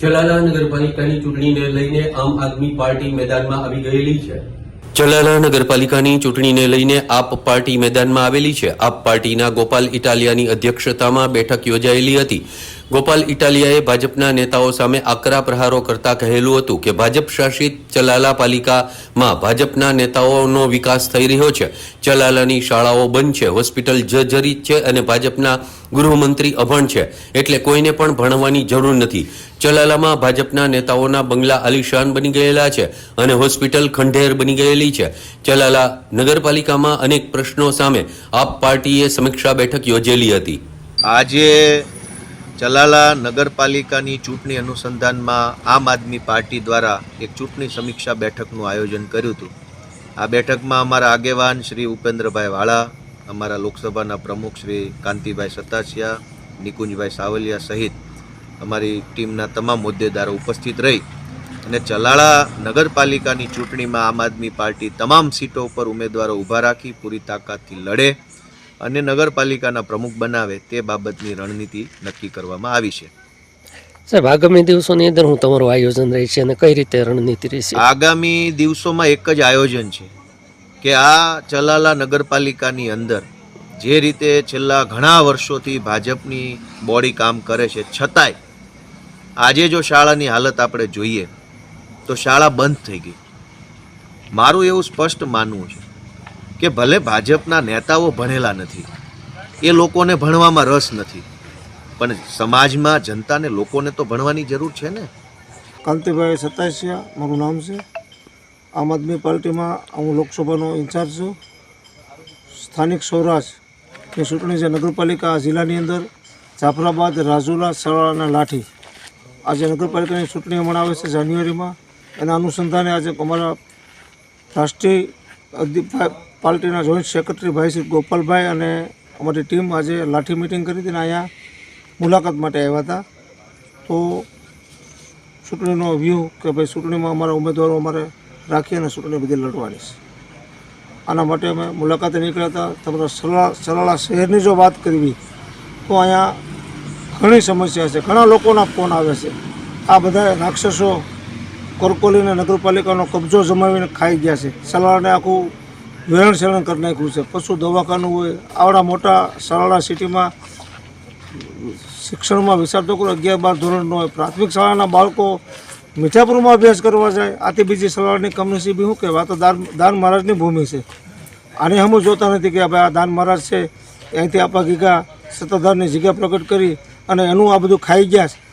ચલાલા નગરપાલિકાની ચૂંટણીને લઈને આમ આદમી પાર્ટી મેદાનમાં આવી ગયેલી છે. જલાલા નગરપાલિકાની ચૂંટણીને લઈને આપ પાર્ટી મેદાનમાં આવેલી છે. આપ પાર્ટીના ગોપાલ ઇટાલિયાની અધ્યક્ષતામાં બેઠક યોજાયેલી હતી. ગોપાલ ઇટાલિયાએ ભાજપના નેતાઓ સામે આકરા પ્રહારો કરતા કહેલું હતું કે ભાજપ શાસિત ચલાલા પાલિકામાં ભાજપના નેતાઓનો વિકાસ થઈ રહ્યો છે. ચલાલાની શાળાઓ બંધ છે, હોસ્પિટલ જર્જરિત છે અને ભાજપના ગૃહમંત્રી અભણ છે. એટલે કોઈને પણ ભણવાની જરૂર નથી. ચલાલામાં ભાજપના નેતાઓના બંગલા આલિશાન બની ગયેલા છે અને હોસ્પિટલ ખંડેર બની ગયેલી છે. ચલાલા નગરપાલિકામાં અનેક પ્રશ્નો સામે આપ પાર્ટીએ સમીક્ષા બેઠક યોજેલી હતી. આજે ચલાલા નગરપાલિકાની ચૂંટણી અનુસંધાનમાં આમ આદમી પાર્ટી દ્વારા એક ચૂંટણી સમીક્ષા બેઠકનું આયોજન કર્યું હતું. આ બેઠકમાં અમારા આગેવાન શ્રી ઉપેન્દ્રભાઈ વાળા, અમારા લોકસભાના પ્રમુખ શ્રી કાંતિભાઈ સતાસિયા, નિકુંજભાઈ સાવલિયા સહિત અમારી ટીમના તમામ હોદ્દેદારો ઉપસ્થિત રહી અને ચલાળા નગરપાલિકાની ચૂંટણીમાં આમ આદમી પાર્ટી તમામ સીટો ઉપર ઉમેદવારો ઊભા રાખી પૂરી તાકાતથી લડે અને નગરપાલિકાના પ્રમુખ બનાવે તે બાબતની રણનીતિ નક્કી કરવામાં આવી છે. સાહેબ આગામી દિવસોની અંદર હું તમારું આયોજન રહેશે અને કઈ રીતે રણનીતિ રહેશે? આગામી દિવસોમાં એક જ આયોજન છે કે આ ચલાલા નગરપાલિકાની અંદર જે રીતે છેલ્લા ઘણા વર્ષોથી ભાજપની બોડી કામ કરે છે છતાંય આજે જો શાળાની હાલત આપણે જોઈએ તો શાળા બંધ થઈ ગઈ. મારું એવું સ્પષ્ટ માનવું છે કે ભલે ભાજપના નેતાઓ ભણેલા નથી, એ લોકોને ભણવામાં રસ નથી, પણ સમાજમાં જનતાને લોકોને તો ભણવાની જરૂર છે ને? કાંતિભાઈ સતાસિયા મારું નામ છે. આમ આદમી પાર્ટીમાં હું લોકસભાનો ઇન્ચાર્જ છું. સ્થાનિક સૌરાષ્ટ્રની ચૂંટણી છે નગરપાલિકા જિલ્લાની અંદર જાફરાબાદ રાજુલા સરાળા અને લાઠી આજે નગરપાલિકાની ચૂંટણી હમણાં આવે છે જાન્યુઆરીમાં. એના અનુસંધાને આજે અમારા રાષ્ટ્રીય પાર્ટીના જોઈન્ટ સેક્રેટરી ભાઈ શ્રી ગોપાલભાઈ અને અમારી ટીમ આજે લાઠી મિટિંગ કરી હતી અને અહીંયા મુલાકાત માટે આવ્યા હતા. તો ચૂંટણીનો વ્યૂહ કે ભાઈ ચૂંટણીમાં અમારા ઉમેદવારો અમારે રાખી અને ચૂંટણી બધી લડવાની છે. આના માટે અમે મુલાકાતે નીકળ્યા હતા. તમારા સલાળા સલાળા શહેરની જો વાત કરવી, તો અહીંયા ઘણી સમસ્યા છે. ઘણા લોકોના ફોન આવે છે. આ બધા રાક્ષસો કોરકોલીને નગરપાલિકાનો કબજો જમાવીને ખાઈ ગયા છે. સલાળાને આખું વેરણ શેરણ કરી નાખ્યું છે. પશુ દવાખાનું હોય, આવડા મોટા સલાળા સિટીમાં શિક્ષણમાં વિશાળ કરો અગિયાર બાર ધોરણનો હોય, પ્રાથમિક શાળાના બાળકો મીઠાપુરમાં અભ્યાસ કરવા જાય, આથી બીજી શાળાની કમનસીબી શું કહેવાય? તો દાન દાન મહારાજની ભૂમિ છે. આને હમ જોતા નથી કે ભાઈ આ દાન મહારાજ છે, અહીંથી આપણા ગીગા સત્તાધારની જગ્યા પ્રગટ કરી અને એનું આ બધું ખાઈ ગયા છે.